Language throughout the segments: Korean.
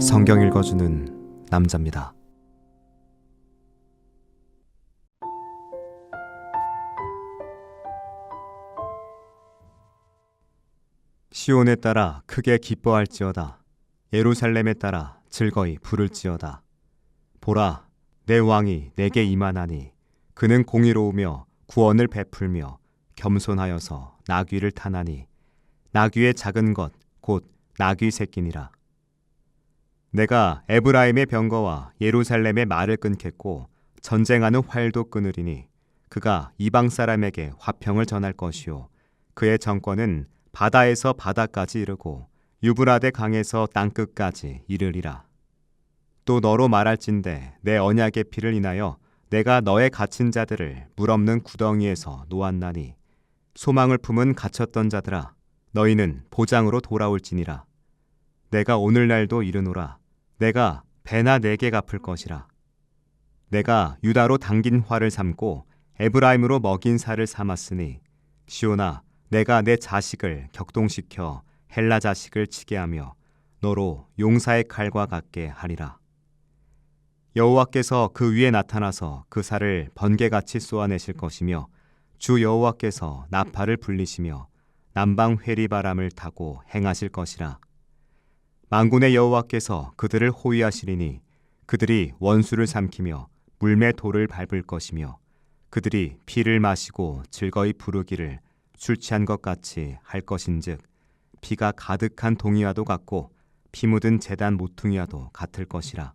성경 읽어주는 남자입니다. 시온에 따라 크게 기뻐할지어다. 예루살렘에 따라 즐거이 부를지어다. 보라, 내 왕이 내게 임하나니 그는 공의로우며 구원을 베풀며 겸손하여서 나귀를 타나니 나귀의 작은 것 곧 나귀 새끼니라. 내가 에브라임의 병거와 예루살렘의 말을 끊겠고 전쟁하는 활도 끊으리니 그가 이방 사람에게 화평을 전할 것이요 그의 정권은 바다에서 바다까지 이르고 유브라데 강에서 땅 끝까지 이르리라. 또 너로 말할진대 내 언약의 피를 인하여 내가 너의 갇힌 자들을 물 없는 구덩이에서 놓았나니 소망을 품은 갇혔던 자들아 너희는 보장으로 돌아올지니라. 내가 오늘날도 이르노라. 내가 배나 네개 갚을 것이라. 내가 유다로 당긴 화를 삼고 에브라임으로 먹인 살을 삼았으니 시오나 내가 내 자식을 격동시켜 헬라 자식을 치게 하며 너로 용사의 칼과 같게 하리라. 여호와께서 그 위에 나타나서 그 살을 번개같이 쏘아내실 것이며 주 여호와께서 나팔을 불리시며 남방 회리 바람을 타고 행하실 것이라. 만군의 여호와께서 그들을 호위하시리니 그들이 원수를 삼키며 물매 돌을 밟을 것이며 그들이 피를 마시고 즐거이 부르기를 술 취한 것 같이 할 것인즉 피가 가득한 동이와도 같고 피 묻은 재단 모퉁이와도 같을 것이라.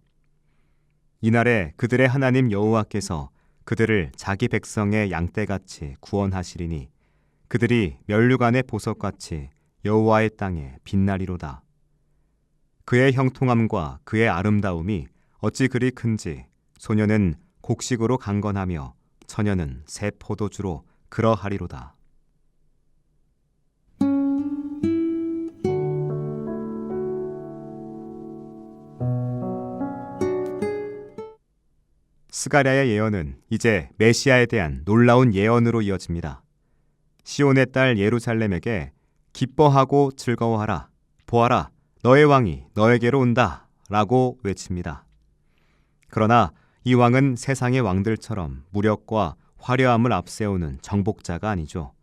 이날에 그들의 하나님 여호와께서 그들을 자기 백성의 양떼같이 구원하시리니 그들이 멸류관의 보석같이 여호와의 땅에 빛나리로다. 그의 형통함과 그의 아름다움이 어찌 그리 큰지 소녀는 곡식으로 강건하며 처녀는 새 포도주로 그러하리로다. 스가랴의 예언은 이제 메시아에 대한 놀라운 예언으로 이어집니다. 시온의 딸 예루살렘에게 기뻐하고 즐거워하라. 보아라. 너의 왕이 너에게로 온다. 라고 외칩니다. 그러나 이 왕은 세상의 왕들처럼 무력과 화려함을 앞세우는 정복자가 아니죠.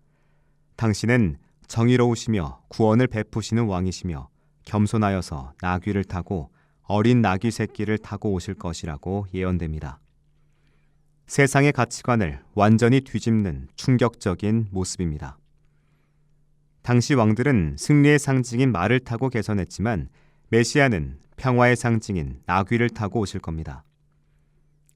당신은 정의로우시며 구원을 베푸시는 왕이시며 겸손하여서 나귀를 타고 어린 나귀 새끼를 타고 오실 것이라고 예언됩니다. 세상의 가치관을 완전히 뒤집는 충격적인 모습입니다. 당시 왕들은 승리의 상징인 말을 타고 개선했지만 메시아는 평화의 상징인 나귀를 타고 오실 겁니다.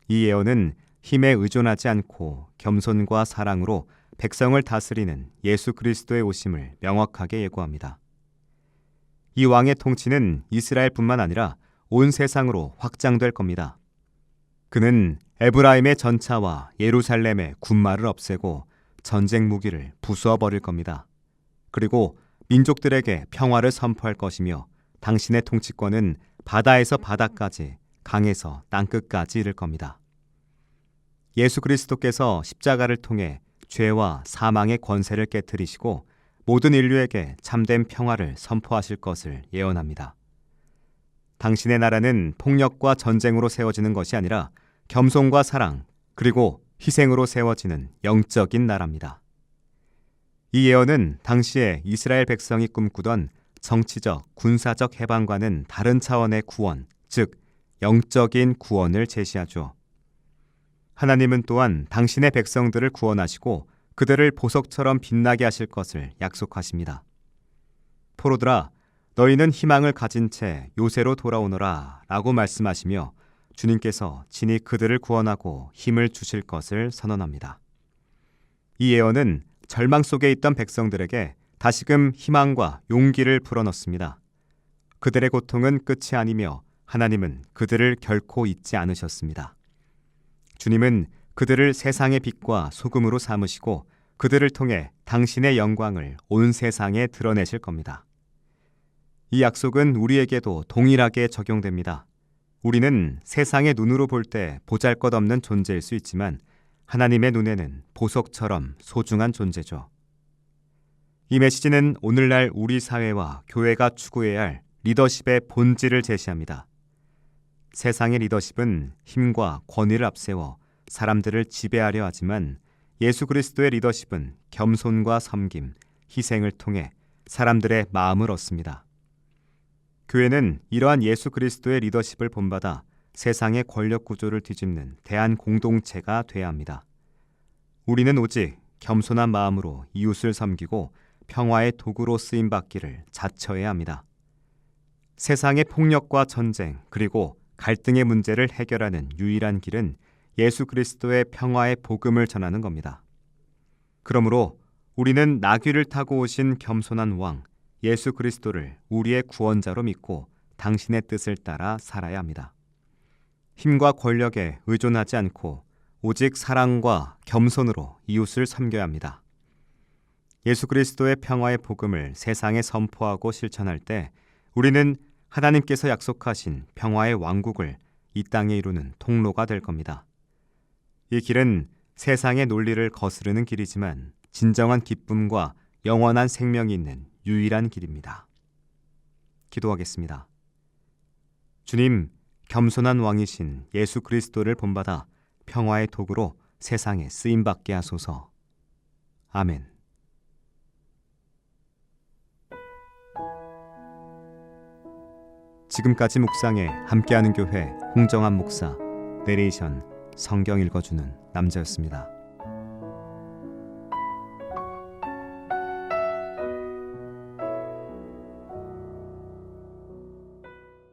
이 예언은 힘에 의존하지 않고 겸손과 사랑으로 백성을 다스리는 예수 그리스도의 오심을 명확하게 예고합니다. 이 왕의 통치는 이스라엘뿐만 아니라 온 세상으로 확장될 겁니다. 그는 에브라임의 전차와 예루살렘의 군마를 없애고 전쟁 무기를 부수어 버릴 겁니다. 그리고 민족들에게 평화를 선포할 것이며 당신의 통치권은 바다에서 바다까지 강에서 땅끝까지 이를 겁니다. 예수 그리스도께서 십자가를 통해 죄와 사망의 권세를 깨뜨리시고 모든 인류에게 참된 평화를 선포하실 것을 예언합니다. 당신의 나라는 폭력과 전쟁으로 세워지는 것이 아니라 겸손과 사랑, 그리고 희생으로 세워지는 영적인 나라입니다. 이 예언은 당시에 이스라엘 백성이 꿈꾸던 정치적, 군사적 해방과는 다른 차원의 구원, 즉, 영적인 구원을 제시하죠. 하나님은 또한 당신의 백성들을 구원하시고 그들을 보석처럼 빛나게 하실 것을 약속하십니다. 포로들아, 너희는 희망을 가진 채 요새로 돌아오너라 라고 말씀하시며 주님께서 친히 그들을 구원하고 힘을 주실 것을 선언합니다. 이 예언은 절망 속에 있던 백성들에게 다시금 희망과 용기를 불어넣습니다. 그들의 고통은 끝이 아니며 하나님은 그들을 결코 잊지 않으셨습니다. 주님은 그들을 세상의 빛과 소금으로 삼으시고 그들을 통해 당신의 영광을 온 세상에 드러내실 겁니다. 이 약속은 우리에게도 동일하게 적용됩니다. 우리는 세상의 눈으로 볼 때 보잘 것 없는 존재일 수 있지만 하나님의 눈에는 보석처럼 소중한 존재죠. 이 메시지는 오늘날 우리 사회와 교회가 추구해야 할 리더십의 본질을 제시합니다. 세상의 리더십은 힘과 권위를 앞세워 사람들을 지배하려 하지만 예수 그리스도의 리더십은 겸손과 섬김, 희생을 통해 사람들의 마음을 얻습니다. 교회는 이러한 예수 그리스도의 리더십을 본받아 세상의 권력 구조를 뒤집는 대한 공동체가 돼야 합니다. 우리는 오직 겸손한 마음으로 이웃을 섬기고 평화의 도구로 쓰임 받기를 자처해야 합니다. 세상의 폭력과 전쟁 그리고 갈등의 문제를 해결하는 유일한 길은 예수 그리스도의 평화의 복음을 전하는 겁니다. 그러므로 우리는 나귀를 타고 오신 겸손한 왕 예수 그리스도를 우리의 구원자로 믿고 당신의 뜻을 따라 살아야 합니다. 힘과 권력에 의존하지 않고 오직 사랑과 겸손으로 이웃을 섬겨야 합니다. 예수 그리스도의 평화의 복음을 세상에 선포하고 실천할 때 우리는 하나님께서 약속하신 평화의 왕국을 이 땅에 이루는 통로가 될 겁니다. 이 길은 세상의 논리를 거스르는 길이지만 진정한 기쁨과 영원한 생명이 있는 유일한 길입니다. 기도하겠습니다. 주님, 겸손한 왕이신 예수 그리스도를 본받아 평화의 도구로 세상에 쓰임 받게 하소서. 아멘. 지금까지 묵상에 함께하는 교회 홍정한 목사 내레이션 성경 읽어주는 남자였습니다.